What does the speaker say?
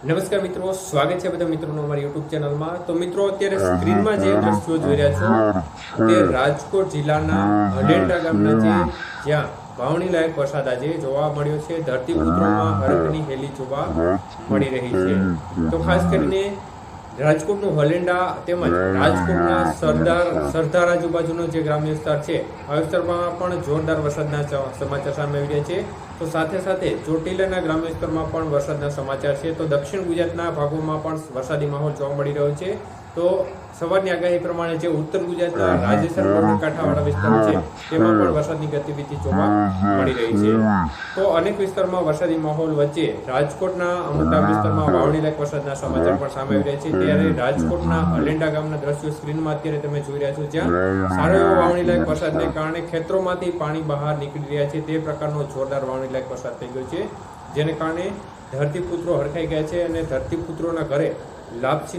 નમસ્કાર મિત્રો સ્વાગત છે બધા મિત્રોનો અમારી યુટ્યુબ ચેનલમાં. તો મિત્રો અત્યારે સ્ક્રીનમાં જે દ્રશ્યો જોઈ રહ્યા છો તે રાજકોટ જિલ્લાના અડેન્ડા ગામના છે જ્યાં વાવણી લાયક વરસાદ આજે જોવા મળ્યો છે ધરતીપુત્રોમાં હરકની હેલી જોવા મળી રહી છે. તો ખાસ કરીને રાજકોટનું હલેન્ડા તેમજ રાજકોટના સરદાર સરદાર આજુબાજુનો જે ગ્રામ્ય વિસ્તાર છે આ વિસ્તારમાં પણ જોરદાર વરસાદના સમાચાર સામે આવી રહ્યા છે. તો સાથે સાથે ચોટીલાના ગ્રામ્ય વિસ્તારમાં પણ વરસાદના સમાચાર છે. તો દક્ષિણ ગુજરાતના ભાગોમાં પણ વરસાદી માહોલ જોવા મળી રહ્યો છે. તો સવારની આગાહી પ્રમાણે જે ઉત્તર ગુજરાતના રાજસ્થાન કાંઠાવાળા વિસ્તાર છે તેમાં પણ વરસાદની ગતિવિધિ જોવા મળી રહી છે. તો અનેક વિસ્તારમાં વરસાદી માહોલ વચ્ચે રાજકોટના અમુક વિસ્તારમાં વાવણી લાયક વરસાદના સમાચાર પણ સામે આવી રહ્યા છે. ત્યારે રાજકોટના અલેન્ડા ગામના દ્રશ્યો સ્ક્રીનમાં અત્યારે તમે જોઈ રહ્યા છો જ્યાં સારો એવો વાવણી લાયક વરસાદને કારણે ખેતરોમાંથી પાણી બહાર નીકળી રહ્યા છે. તે પ્રકારનો જોરદાર વાવણી લાયક વરસાદ થઈ ગયો છે જેને કારણે ધરતીપુત્રો હરખાઈ ગયા છે અને ધરતીપુત્રોના ઘરે લાપસીના